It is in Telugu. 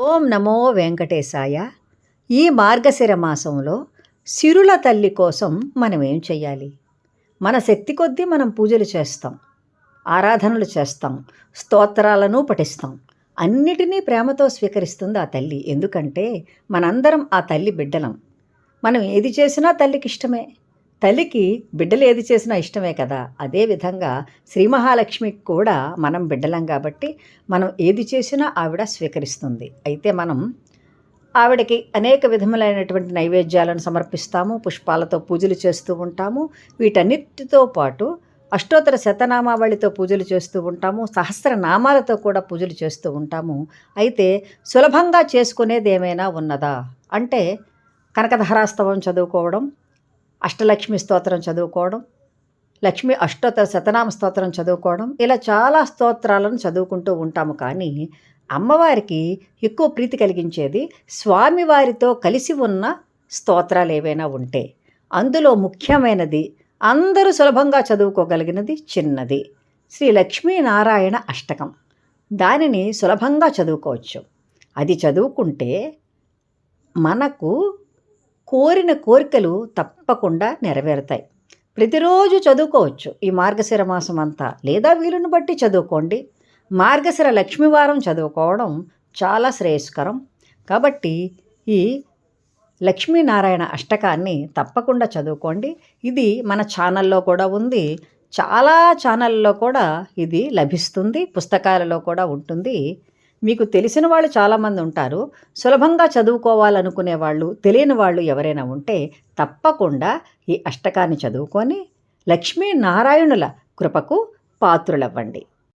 ఓం నమో వెంకటేశాయ. ఈ మార్గశిర మాసంలో సిరుల తల్లి కోసం మనం ఏం చేయాలి మన శక్తి కొద్దీ మనం పూజలు చేస్తాం ఆరాధనలు చేస్తాం స్తోత్రాలను పఠిస్తాం. అన్నిటినీ ప్రేమతో స్వీకరిస్తుంది ఆ తల్లి. ఎందుకంటే మనందరం ఆ తల్లి బిడ్డలం. మనం ఏది చేసినా తల్లికి ఇష్టమే. తల్లికి బిడ్డలు ఏది చేసినా ఇష్టమే కదా. అదేవిధంగా శ్రీ మహాలక్ష్మికి కూడా మనం బిడ్డలం కాబట్టి మనం ఏది చేసినా ఆవిడ స్వీకరిస్తుంది. అయితే మనం ఆవిడకి అనేక విధములైనటువంటి నైవేద్యాలను సమర్పిస్తాము పుష్పాలతో పూజలు చేస్తూ ఉంటాము వీటన్నిటితో పాటు అష్టోత్తర శతనామావళితో పూజలు చేస్తూ ఉంటాము సహస్రనామాలతో కూడా పూజలు చేస్తూ ఉంటాము. అయితే సులభంగా చేసుకునేది ఏమైనా ఉన్నదా? అంటే కనకధరాస్తవం చదువుకోవడం అష్టలక్ష్మి స్తోత్రం చదువుకోవడం లక్ష్మి అష్టోత్తర శతనామ స్తోత్రం చదువుకోవడం ఇలా చాలా స్తోత్రాలను చదువుకుంటూ ఉంటాము. కానీ అమ్మవారికి ఎక్కువ ప్రీతి కలిగించేది స్వామివారితో కలిసి ఉన్న స్తోత్రాలు ఏవైనా ఉంటే అందులో ముఖ్యమైనది అందరూ సులభంగా చదువుకోగలిగినది చిన్నది. శ్రీ లక్ష్మీనారాయణ అష్టకం. దానిని సులభంగా చదువుకోవచ్చు. అది చదువుకుంటే మనకు కోరిన కోరికలు తప్పకుండా నెరవేరుతాయి. ప్రతిరోజు చదువుకోవచ్చు. ఈ మార్గశిర మాసం అంతా లేదా వీలుని బట్టి చదువుకోండి. మార్గశిర లక్ష్మీవారం చదువుకోవడం చాలా శ్రేయస్కరం. కాబట్టి ఈ లక్ష్మీనారాయణ అష్టకాన్ని తప్పకుండా చదువుకోండి. ఇది మన ఛానల్లో కూడా ఉంది. చాలా ఛానల్లో కూడా ఇది లభిస్తుంది. పుస్తకాలలో కూడా ఉంటుంది. మీకు తెలిసిన వాళ్ళు చాలామంది ఉంటారు. సులభంగా చదువుకోవాలనుకునే వాళ్ళు తెలియని వాళ్ళు ఎవరైనా ఉంటే తప్పకుండా ఈ అష్టకాన్ని చదువుకొని లక్ష్మీనారాయణుల కృపకు పాత్రులవ్వండి.